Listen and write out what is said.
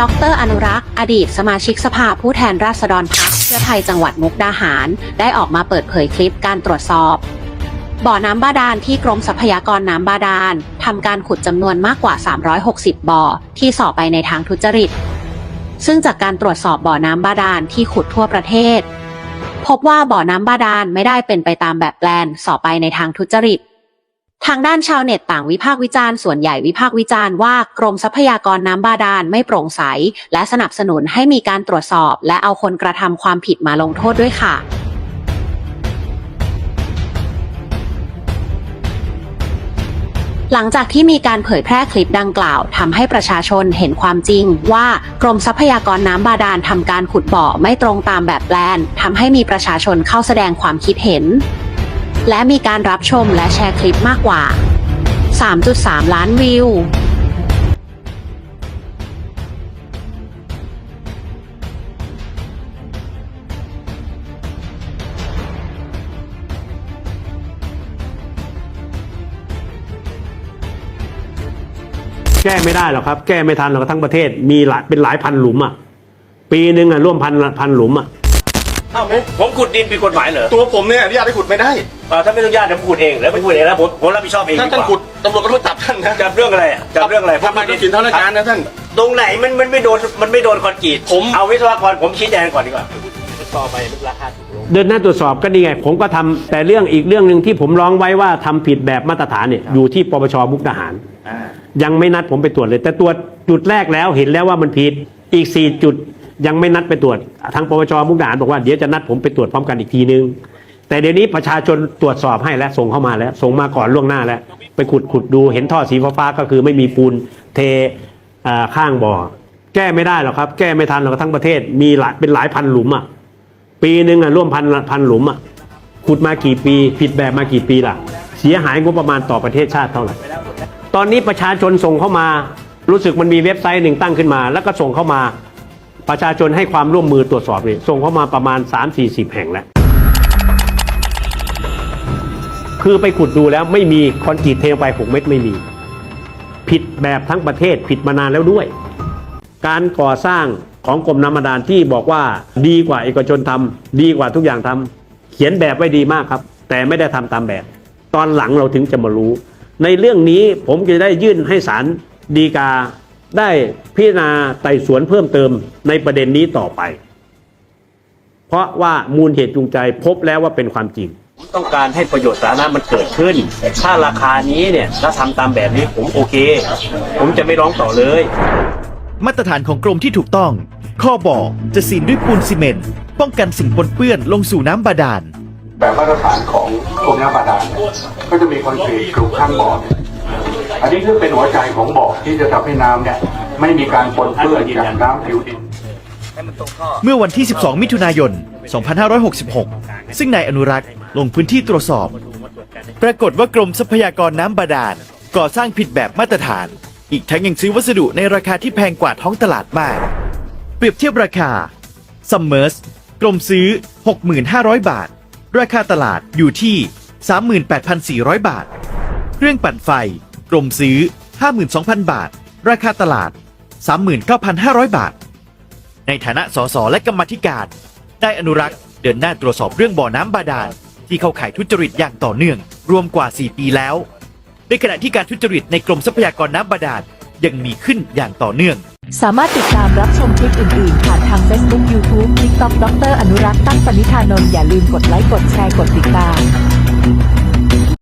ดรอนุรักษ์ อดีตสมาชิกสภาผู้แทนราษฎรพรรคเพื่อไทยจังหวัดมุกดาหาร ได้ออกมาเปิดเผยคลิปการตรวจสอบ บ่อน้ำบาดาลที่กรมทรัพยากรน้ำบาดาลทำการขุดจำนวนมากกว่า 360 บ่อ ที่ส่อไปในทางทุจริต ซึ่งจากการตรวจสอบบ่อน้ำบาดาลที่ขุดทั่วประเทศ พบว่าบ่อน้ำบาดาลไม่ได้เป็นไปตามแบบแปลนส่อไปในทางทุจริต ทางด้านชาวเน็ตต่างวิพากษ์วิจารณ์ส่วนใหญ่วิพากษ์วิจารณ์ว่ากรมทรัพยากรน้ำบาดาลไม่โปร่งใส และสนับสนุนให้มีการตรวจสอบ และเอาคนกระทำความผิดมาลงโทษด้วยค่ะหลังจากที่มีการเผยแพร่คลิปดังกล่าวทำให้ประชาชนเห็นความจริงว่ากรมทรัพยากรน้ำบาดาลทำการขุดบ่อไม่ตรงตามแบบแปลนทำให้มีประชาชนเข้าแสดงความคิดเห็น และมีการรับชมและแชร์คลิปมากกว่า 3.3 ล้านวิวแก้ไม่ได้หรอกครับ แก้ไม่ทันหรอกทั้งประเทศมีหลายเป็นหลายพันหลุมอะ ปีหนึ่งอะร่วมพันพันหลุมอะ อ้าวผมผมขุดดินผิดกฎหมายเหรอตัวผมเนี่ยอนุญาตให้ขุดไม่ได้ อ่าถ้าไม่ต้องญาติผมขุดเองแล้วไม่ขุดเองแล้วผมผมรับผิดชอบเองถ้าดีกท่านว่าขุดตำรวจก็ต้องจับท่านนะจับเรื่องอะไรอะจับเรื่องอะไรทำลายทรัพย์สินทางราชการนะท่าน ตรงไหนมันมันไม่โดนมันไม่โดนคอนกรีตผม เอาวิศวกรผมชี้แจงก่อนดีกว่าต่อไปราคาถูกลง เดินหน้าตรวจสอบก็นี่ไง ผมก็ทำแต่เรื่องอีกเรื่องหนึ่งที่ผมร้องไว้ว่าทำผิดแบบมาตรฐานเนี่ยอยู่ที่ปปชมุกดาหาร ยังไม่นัดผมไปตรวจเลย แต่ตรวจจุดแรกแล้วเห็นแล้วว่ามันผิดอีก 4 จุด ยังไม่นัดไปตรวจทางปปชมุกดาหารบอกว่าเดี๋ยวจะนัดผมไปตรวจพร้อมกันอีกทีนึง แต่เดี๋ยวนี้ประชาชนตรวจสอบให้แล้วส่งเข้ามาแล้ว ส่งมาก่อนล่วงหน้าแล้ว ไปขุดขุดดูเห็นท่อสีฟ้าก็คือไม่มีปูนเทข้างบ่อ แก้ไม่ได้หรอกครับ แก้ไม่ทันหรอกทั้งประเทศมีหลายเป็นหลายพันหลุมอะปีหนึ่งอะร่วมพันพันหลุมอะขุดมากี่ปี ผิดแบบมากี่ปีล่ะ เสียหายงบประมาณต่อประเทศชาติเท่าไหร่ตอนนี้ประชาชนส่งเข้ามารู้สึกมันมีเว็บไซต์หนึ่งตั้งขึ้นมา แล้วก็ส่งเข้ามา ประชาชนให้ความร่วมมือตรวจสอบนี่ส่งเข้ามาประมาณ 3-40 แห่งแล้ว คือไปขุดดูแล้วไม่มีคอนกรีตเทลงไป 6 เม็ดไม่มี ผิดแบบทั้งประเทศผิดมานานแล้วด้วย การก่อสร้างของกรมน้ำบาดาลที่บอกว่าดีกว่าเอกชนทำดีกว่าทุกอย่างทำเขียนแบบไว้ดีมากครับ แต่ไม่ได้ทำตามแบบ ตอนหลังเราถึงจะมารู้ ในเรื่องนี้ผมจะได้ยื่นให้ศาลฎีกาได้ พิจารณาไต่สวนเพิ่มเติมในประเด็นนี้ต่อไป เพราะว่ามูลเหตุจูงใจพบแล้วว่าเป็นความจริงผมต้องการให้ประโยชน์สาธารณะมันเกิดขึ้น ถ้าราคานี้เนี่ยถ้าทำตามแบบนี้ผมโอเค ผมจะไม่ร้องต่อเลย มาตรฐานของกรมที่ถูกต้อง ข้อบอกจะซีนด้วยปูนซีเมนต์ป้องกันสิ่งปนเปื้อนลงสู่น้ำบาดาลแบบมาตรฐานของกรมน้ำบาดาลเนี่ยก็จะมีคอนกรีตกลุ่มข้างบ่อเนี่ยอันนี้คือเป็นหัวใจของบ่อที่จะทำให้น้ำเนี่ย ไม่มีการปนเปื้อนจากน้ำผิวดิน เมื่อวันที่ 12 มิถุนายน 2566 ซึ่งนายอนุรักษ์ลงพื้นที่ตรวจสอบ ปรากฏว่ากรมทรัพยากรน้ำบาดาลก่อสร้างผิดแบบมาตรฐาน อีกทั้งยังซื้อวัสดุในราคาที่แพงกว่าท้องตลาดมาก เปรียบเทียบราคา Summers กรมซื้อ 6,500 บาท ราคาตลาดอยู่ที่ 38,400 บาท เครื่องปั่นไฟ กรมซื้อ 52,000 บาท ราคาตลาด 39,500 บาท ในฐานะสสและกรรมธิการได้อนุรักษ์เดินหน้าตรวจสอบเรื่องบ่อน้ำบาดาลที่เข้าข่ายทุจริตอย่างต่อเนื่อง รวมกว่า 4 ปีแล้ว ในขณะที่การทุจริตในกรมทรัพยากรน้ำบาดาลยังมีขึ้นอย่างต่อเนื่อง สามารถติดตามรับชมคลิปอื่น ๆ ผ่านทาง Facebook YouTube TikTok ดรอนุรักษ์ตั้งปณิธานนท์อย่าลืมกดไลค์กดแชร์กดติดตาม